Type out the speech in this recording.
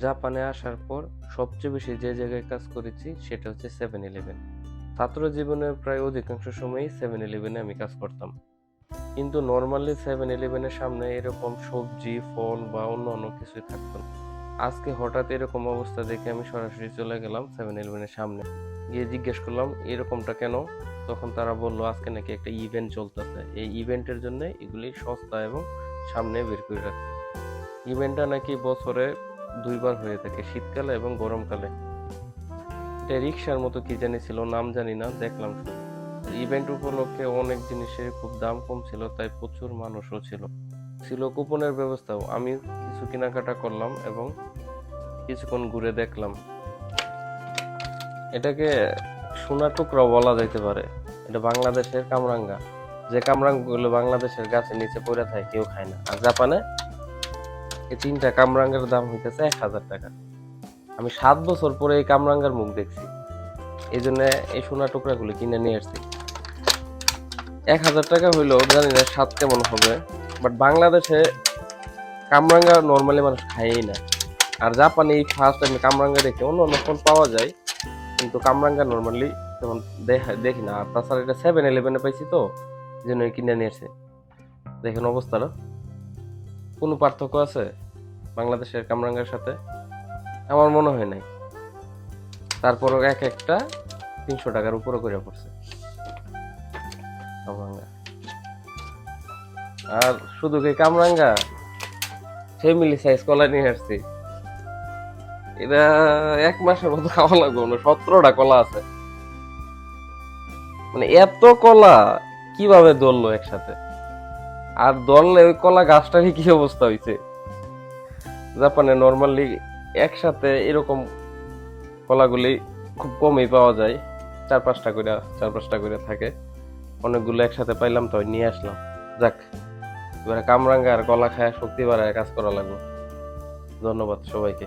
জাপানে আসার পর সবচেয়ে বেশি যে জায়গায় কাজ করেছি সেটা হচ্ছে সেভেন ইলেভেন ছাত্র জীবনের প্রায় অধিকাংশ সময়ই সেভেন ইলেভেনে আমি কাজ করতাম। কিন্তু নর্মালি সেভেন ইলেভেনের সামনে এরকম সবজি, ফল বা অন্য অন্য কিছুই থাকতো না। আজকে হঠাৎ এরকম অবস্থা দেখে আমি সরাসরি চলে গেলাম সেভেন ইলেভেনের সামনে। গিয়ে জিজ্ঞেস করলাম, এরকমটা কেন? তখন তারা বলল, আজকে নাকি একটা ইভেন্ট চলতেছে। এই ইভেন্টের জন্য এগুলি সস্তা এবং সামনে বের করে রাখছে। ইভেন্টটা নাকি বছরে দুইবার হয়ে থাকে শীতকালে এবং গরমকালে। এটা রিক্সার মতো কি জানি ছিল, নাম জানি না, দেখলাম শুধু। ইভেন্ট উপলক্ষে অনেক জিনিসের খুব দাম কম ছিল, তাই প্রচুর মানুষও ছিল। ছিল কুপনের ব্যবস্থাও। আমি কিছু কেনাকাটা করলাম এবং কিছুক্ষণ ঘুরে দেখলাম। এটাকে সোনা টুকরাও বলা যাইতে পারে। এটা বাংলাদেশের কামরাঙ্গা। যে কামরাঙ্গাগুলো বাংলাদেশের গাছের নিচে পড়ে থাকে, কেউ খায় না। আর জাপানে এই তিনটা কামরাঙ্গার দাম হইতেছে এক হাজার টাকা। আমি সাত বছর পরে এই কামরাঙ্গার মুখ দেখছি। এই জন্য এই সোনা টুকরাগুলো কিনে নিয়ে আসছি। এক হাজার টাকা হইল, জানি না স্বাদ কেমন হবে বাট বাংলাদেশে কামরাঙ্গা নর্মালি মানুষ খায়ই না। আর জাপানে এই ফার্স্ট আমি কামরাঙ্গা দেখি অন্য অন্য ফোন পাওয়া যায়, কিন্তু কামরাঙ্গা নর্মালি তেমন দেখা না। আর তাছাড়া এটা সেভেন ইলেভেনে পাইছি তো, এই জন্য কিনে নিয়ে আসছি। দেখেন অবস্থাটা কোনো পার্থক্য আছে বাংলাদেশের কামরাঙ্গার সাথে? আমার মনে হয় নাই। তারপরও এক একটা তিনশো টাকার উপরে করে পড়ছে। কামরাঙ্গা। আর শুধু কি কামরাঙ্গা? ফ্যামিলি সাইজ কলা নিয়ে আসছি। এটা এক মাসের মতো খাওয়া লাগবে না সতেরোটা কলা আছে। মানে এত কলা কীভাবে দললো একসাথে? আর দললে ওই কলা গাছটারই কি অবস্থা হয়েছে জাপানে নর্মালি একসাথে এরকম কলাগুলি খুব কমই পাওয়া যায়। চার পাঁচটা করে চার পাঁচটা করে থাকে। অনেকগুলো একসাথে পাইলাম তো, নিয়ে আসলাম। যাক, এবারে কামরাঙ্গা আর কলা খায় শক্তি বাড়ায় কাজ করা লাগবে। ধন্যবাদ সবাইকে।